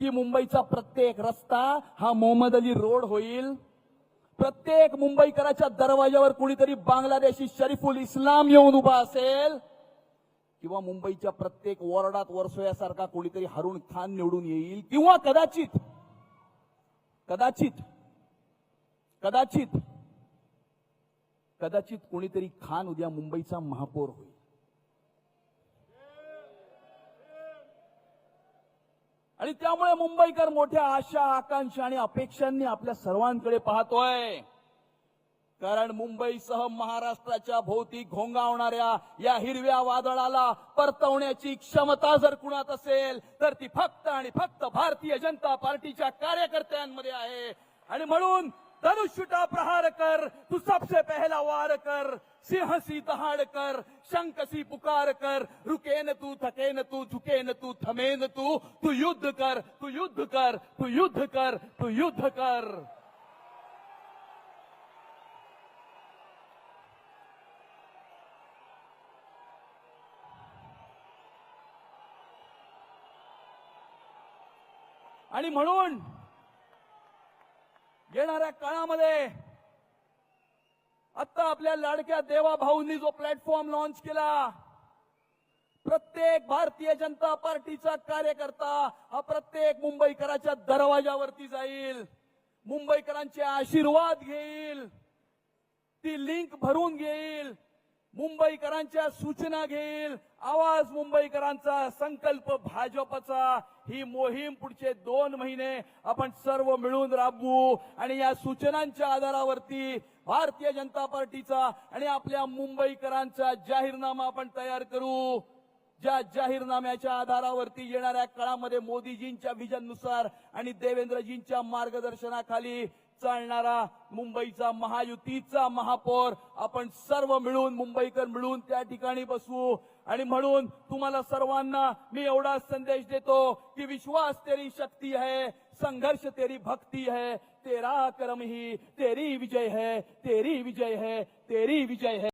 की मुंबईचा प्रत्येक रस्ता हा मोहम्मद अली रोड होईल. प्रत्येक मुंबईकराच्या दरवाजावर कुणीतरी बांगलादेशी शरीफुल इस्लाम येऊन उभा असेल किंवा मुंबईच्या प्रत्येक वॉर्डात वर्सोयासारखा कोणीतरी हरुण खान निवडून येईल किंवा कदाचित कदाचित कदाचित कदाचित कुणीतरी खान उद्या मुंबईचा महापौर होईल. आणि त्यामुळे मुंबईकर मोठ्या आशा आकांक्षा आणि अपेक्षांनी आपल्या सर्वांकडे पाहतोय. कारण मुंबईसह महाराष्ट्राच्या भोवती घोंगावणाऱ्या या हिरव्या वादळाला परतवण्याची क्षमता जर कुणात असेल तर ती फक्त आणि फक्त भारतीय जनता पार्टीच्या कार्यकर्त्यांमध्ये आहे. आणि म्हणून धनुष्युटा प्रहार कर तू सबसे पहला वार कर सिंहसी दहाड कर शंकसी पुकार कर रुके न तू थके न तू झुके न तू थमे न तू तू युद्ध कर तू युद्ध कर तू युद्ध कर तू युद्ध कर। आणि म्हणून येणाऱ्या काळामध्ये आता आपल्या लाडक्या देवा भाऊंनी जो प्लॅटफॉर्म लॉन्च केला प्रत्येक भारतीय जनता पार्टीचा कार्यकर्ता हा प्रत्येक मुंबईकराच्या दरवाजावरती जाईल मुंबईकरांचे आशीर्वाद घेईल ती लिंक भरून घेईल मुंबईकरांच्या सूचना घेईल. आवाज मुंबईकरांचा संकल्प भाजपचा. ही मोहीम पुढचे दोन महिने आपण सर्व मिळून राबवू. आणि या सूचनांच्या आधारावरती भारतीय जनता पार्टीचा आणि आपल्या मुंबईकरांचा जाहीरनामा आपण तयार करू. ज्या जाहीरनाम्याच्या आधारावरती येणाऱ्या काळामध्ये मोदीजींच्या विजननुसार आणि देवेंद्रजींच्या मार्गदर्शनाखाली चालणारा मुंबईचा महायुतीचा महापौर आपण सर्व मिळून मुंबईकर मिळून त्या ठिकाणी बसवू आणि म्हणून तुम्हाला सर्वांना मी एवढा संदेश देतो की विश्वास तेरी शक्ती है संघर्ष तेरी भक्ती है तेरा कर्म ही तेरी विजय है तेरी विजय है तेरी विजय है.